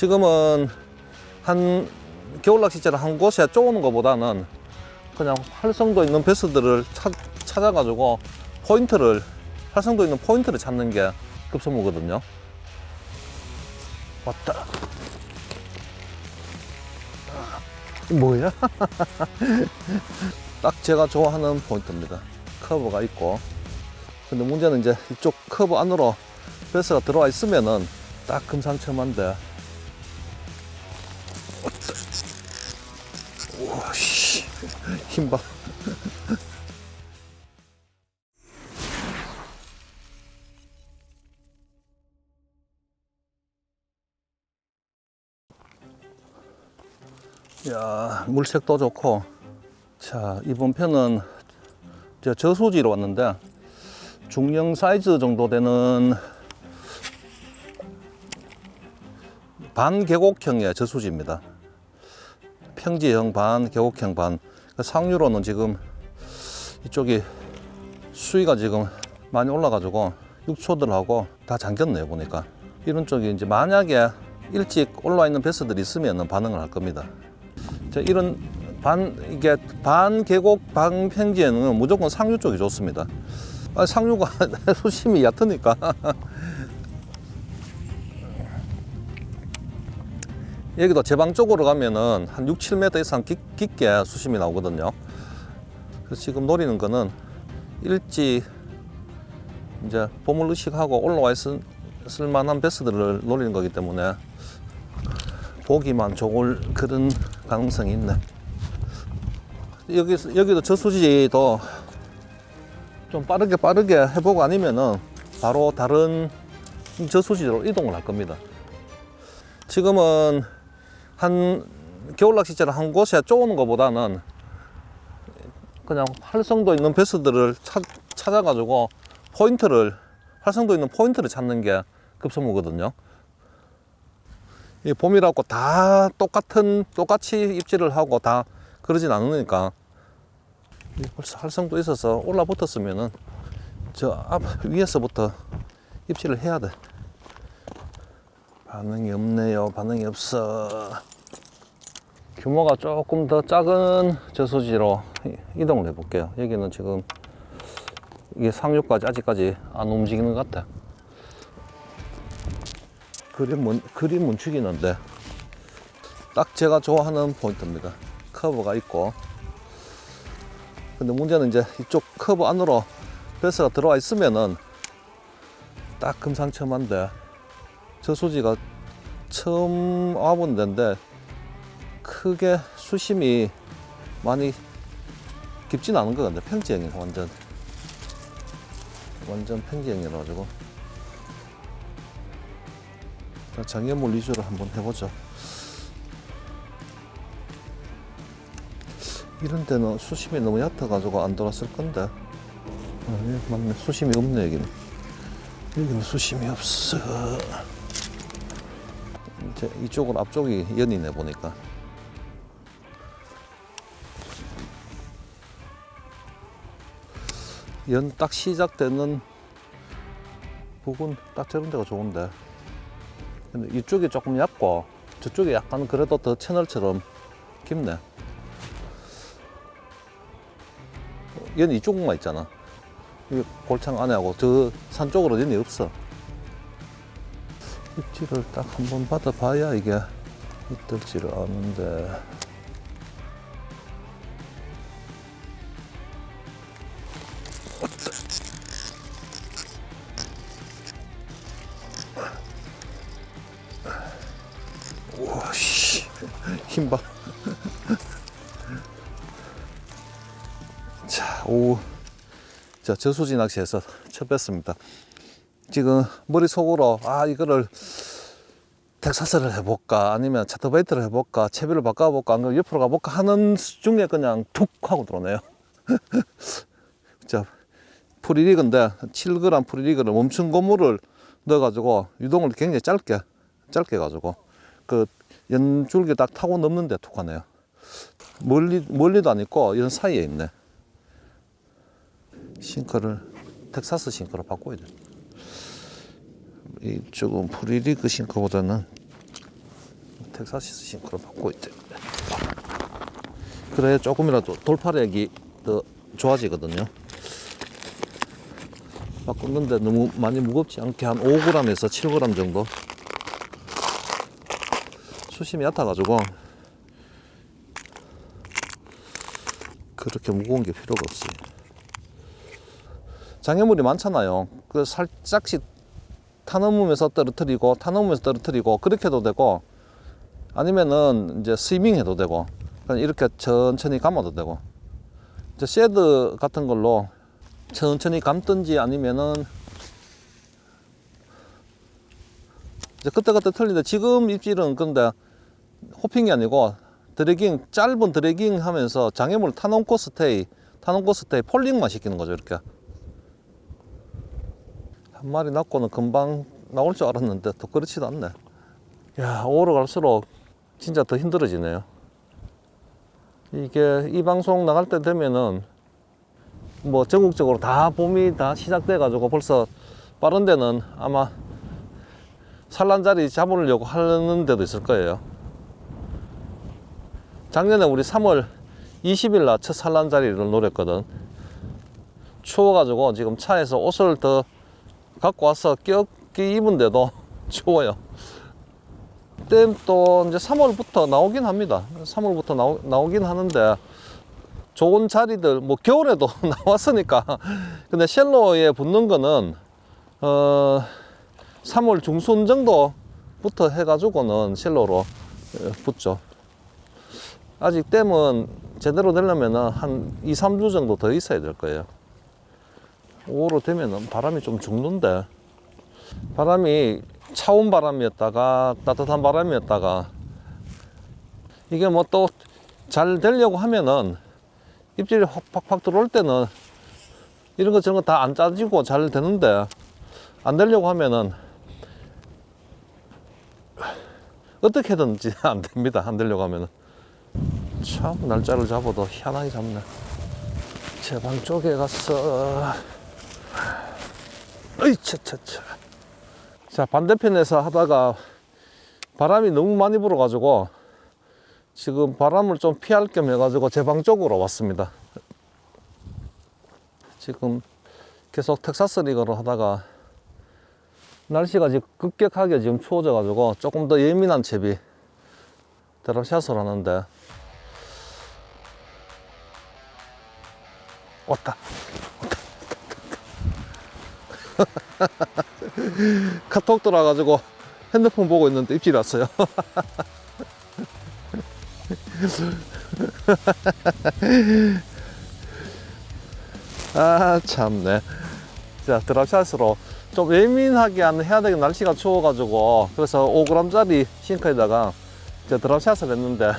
지금은 한 겨울 낚시자를 한 곳에 쪼는 것보다는 그냥 활성도 있는 베스들을 찾, 찾아가지고 포인트를 활성도 있는 포인트를 찾는 게 급선무거든요. 왔다. 뭐야? 딱 제가 좋아하는 포인트입니다. 커브가 있고. 근데 문제는 이제 이쪽 커브 안으로 베스가 들어와 있으면은 딱 금상첨화인데. 힘봐. 야, 물색도 좋고. 자, 이번 편은 저 저수지로 왔는데 중형 사이즈 정도 되는 반계곡형의 저수지입니다. 평지형 반, 계곡형 반. 그 상류로는 지금 이쪽이 수위가 지금 많이 올라가지고 육초들하고 다 잠겼네요 보니까 이런 쪽이 이제 만약에 일찍 올라와 있는 베스들이 있으면 반응을 할 겁니다. 자, 이런 반 이게 반 계곡 반 평지에는 무조건 상류 쪽이 좋습니다. 아, 상류가 수심이 얕으니까 여기도 제방 쪽으로 가면은 한 6, 7m 이상 깊, 깊게 수심이 나오거든요. 그래서 지금 노리는 거는 일찍 이제 봄을 의식하고 올라와 있을 있을 만한 베스들을 노리는 거기 때문에 보기만 좋을 그런 가능성이 있네. 여기 여기도 저수지도 좀 빠르게 빠르게 해보고 아니면은 바로 다른 저수지로 이동을 할 겁니다. 지금은 한 겨울 낚시자를 한 곳에 쪼는 것보다는 그냥 활성도 있는 베스들을 찾, 찾아가지고 포인트를 활성도 있는 포인트를 찾는 게 급선무거든요. 이 봄이라고 다 똑같은 똑같이 입질을 하고 다 그러진 않으니까 활성도 있어서 올라붙었으면은 저 앞 위에서부터 입질을 해야 돼. 반응이 없네요. 반응이 없어. 규모가 조금 더 작은 저수지로 이- 이동을 해볼게요. 여기는 지금 이게 상류까지 아직까지 안 움직이는 것 같아. 그림 문, 그림 뭉치기는데 딱 제가 좋아하는 포인트입니다. 커브가 있고 근데 문제는 이제 이쪽 커브 안으로 베스가 들어와 있으면은 딱 금상첨화인데 저수지가 처음 와본 데인데 크게 수심이 많이 깊진 않은 것 같은데 평지형이 완전. 완전 평지형이라 가지고. 자, 장애물 위주로 한번 해보죠. 이런 데는 수심이 너무 얕아 가지고 안 돌았을 건데. 아, 예, 맞네. 수심이 없네 여기는. 여기는 수심이 없어 이쪽은 앞쪽이 연이네 보니까. 연 딱 시작되는 부분 딱 저런 데가 좋은데. 근데 이쪽이 조금 얕고 저쪽이 약간 그래도 더 채널처럼 깊네. 얘는 이쪽만 있잖아. 이 골창 안에하고 저 산 쪽으로 얘는 없어 입질을 딱 한 번 받아봐야 이게 있을지를 아는데. 우와 씨 힘봐. 자 오후 자 저수지 낚시에서 첫 뺐습니다 지금 머릿속으로 아 이거를 텍사스를 해볼까? 아니면 차터베이트를 해볼까? 채비를 바꿔볼까? 아니면 옆으로 가볼까? 하는 중에 그냥 툭 하고 들어오네요. 자 프리리그인데 7g 프리리그를 멈춘 고무를 넣어가지고 유동을 굉장히 짧게 짧게 가지고 그 연줄기 딱 타고 넘는데 툭 하네요. 멀리 멀리도 안 있고 연 사이에 있네. 싱크를 텍사스 싱크로 바꿔야 돼. 이쪽은 프리리그 싱크보다는 텍사스 싱크로 바꾸고 있대. 그래 조금이라도 돌파력이 더 좋아지거든요. 바꾸는데 너무 많이 무겁지 않게 한 5g에서 7g 정도. 수심이 얕아가지고 그렇게 무거운 게 필요가 없어요. 장애물이 많잖아요. 그 살짝씩 타넘으면서 떨어뜨리고 타넘으면서 떨어뜨리고 그렇게 해도 되고 아니면은 이제 스위밍 해도 되고 그냥 이렇게 천천히 감아도 되고. 이제 쉐드 같은 걸로 천천히 감든지 아니면은 이제 그때그때 틀린데 지금 입질은 근데 호핑이 아니고 드래깅 짧은 드래깅 하면서 장애물 타놓고 스테이 타놓고 스테이 폴링만 시키는 거죠 이렇게 한 마리 낳고는 금방 나올 줄 알았는데 또 그렇지도 않네. 야 오래 갈수록 진짜 더 힘들어지네요. 이게 이 방송 나갈 때 되면은 뭐 전국적으로 다 봄이 다 시작돼 가지고 벌써 빠른 데는 아마 산란 자리 잡으려고 하는 데도 있을 거예요. 작년에 우리 3월 20일 날 첫 산란 자리를 노렸거든. 추워가지고 지금 차에서 옷을 더 갖고 와서 껴끼 입은데도 추워요. 댐또 이제 3월부터 나오긴 합니다. 3월부터 나오, 나오긴 하는데 좋은 자리들 뭐 겨울에도 나왔으니까. 근데 쉘로에 붙는 거는 어 3월 중순 정도부터 해가지고는 쉘로로 어, 붙죠. 아직 댐은 제대로 되려면 한 2, 3주 정도 더 있어야 될 거예요 5로 되면 바람이 좀 죽는데. 바람이 차온 바람이었다가 따뜻한 바람이었다가 이게 뭐 또 잘 되려고 하면은 입질이 확 팍팍 들어올 때는 이런 거 저런 거 다 안 짜지고 잘 되는데 안 되려고 하면은 어떻게든지 안 됩니다. 안 되려고 하면은. 참 날짜를 잡아도 희한하게 잡네. 제 방 쪽에 가서 어이 차차차. 자 반대편에서 하다가 바람이 너무 많이 불어가지고 지금 바람을 좀 피할 겸 해가지고 제 방 쪽으로 왔습니다. 지금 계속 텍사스 리그를 하다가 날씨가 지금 급격하게 지금 추워져 가지고 조금 더 예민한 채비 드랍샷을 하는데 왔다 카톡 들어와가지고 핸드폰 보고 있는데 입질이 왔어요. 아 참네. 자 드랍샷으로 좀 예민하게 안 해야 되게 날씨가 추워가지고 그래서 5g짜리 싱크에다가 이제 드랍샷을 했는데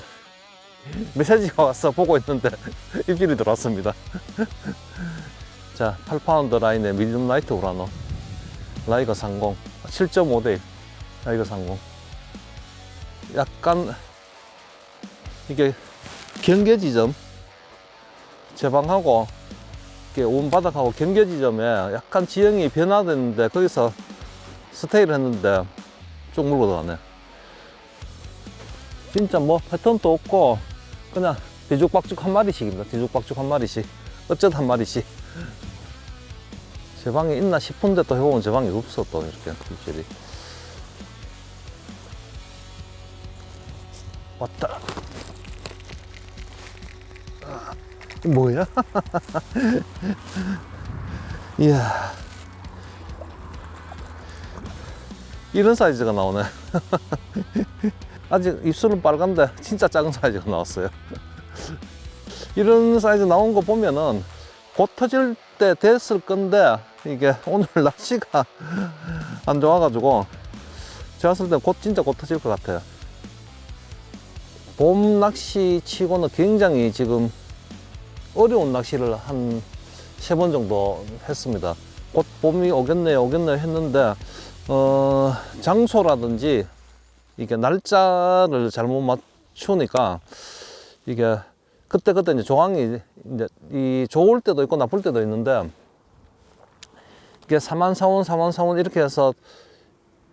메시지가 와서 보고 있는데 입질이 들어왔습니다. 자, 8파운드 라인의 미디움 라이트 우라노. 라이거 30 7.5대 라이거 30 약간 이게 경계 지점. 제방하고 이렇게 온 바닥하고 경계 지점에 약간 지형이 변화됐는데 거기서 스테이를 했는데 쭉 물고 들어가네. 진짜 뭐 패턴도 없고 그냥 뒤죽박죽 한 마리씩입니다. 뒤죽박죽 한 마리씩. 어쩌다 한 마리씩 제 방에 있나 싶은데 또 해보면 제 방에 없어 또 이렇게 입질이. 왔다. 아, 뭐야? 이야. 이런 사이즈가 나오네. 아직 입술은 빨간데 진짜 작은 사이즈가 나왔어요. 이런 사이즈 나온 거 보면은 곧 터질 때 됐을 건데 이게 오늘 날씨가 안 좋아가지고 제가 봤을 때곧 진짜 곧 터질 것 같아요. 봄 낚시 치고는 굉장히 지금 어려운 낚시를 한 세 번 정도 했습니다. 곧 봄이 오겠네요 오겠네요 했는데 어 장소라든지 이게 날짜를 잘못 맞추니까 이게 그때 그때 이제 조항이 이제 이 좋을 때도 있고 나쁠 때도 있는데 이게 3만 4원 4만 4원 이렇게 해서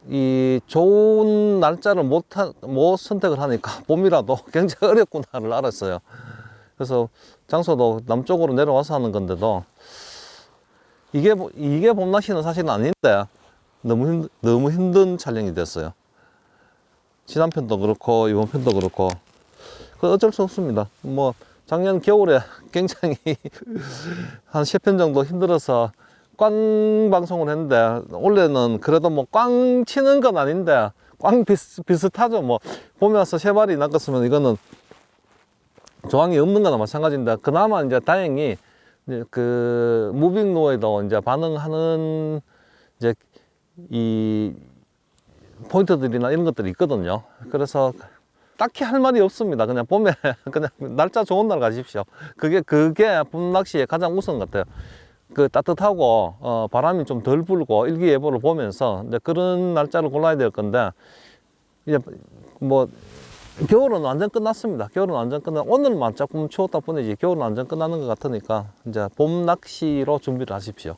이 좋은 날짜를 못, 하- 못 선택을 하니까 봄이라도 굉장히 어렵구나를 알았어요. 그래서 장소도 남쪽으로 내려와서 하는 건데도 이게 보- 이게 봄 낚시는 사실은 아닌데 너무 힘 너무 힘든 촬영이 됐어요. 지난 편도 그렇고 이번 편도 그렇고 그 어쩔 수 없습니다. 뭐 작년 겨울에 굉장히 한세편 정도 힘들어서 꽝 방송을 했는데 올해는 그래도 뭐 꽝 치는 건 아닌데 꽝 비슷, 비슷하죠. 뭐 보면서 세 마리 낚았으면 이거는 조항이 없는 거나 마찬가지인데 그나마 이제 다행히 이제 그 무빙로에도 이제 반응하는 이제 이 포인트들이나 이런 것들이 있거든요. 그래서 딱히 할 말이 없습니다. 그냥 봄에 그냥 날짜 좋은 날 가십시오. 그게 그게 봄 낚시의 가장 우선 같아요. 그 따뜻하고 어, 바람이 좀 덜 불고 일기예보를 보면서 이제 그런 날짜를 골라야 될 건데 이제 뭐 겨울은 완전 끝났습니다. 겨울은 완전 끝나. 오늘만 조금 추웠다 뿐이지 겨울은 완전 끝나는 것 같으니까 이제 봄 낚시로 준비를 하십시오.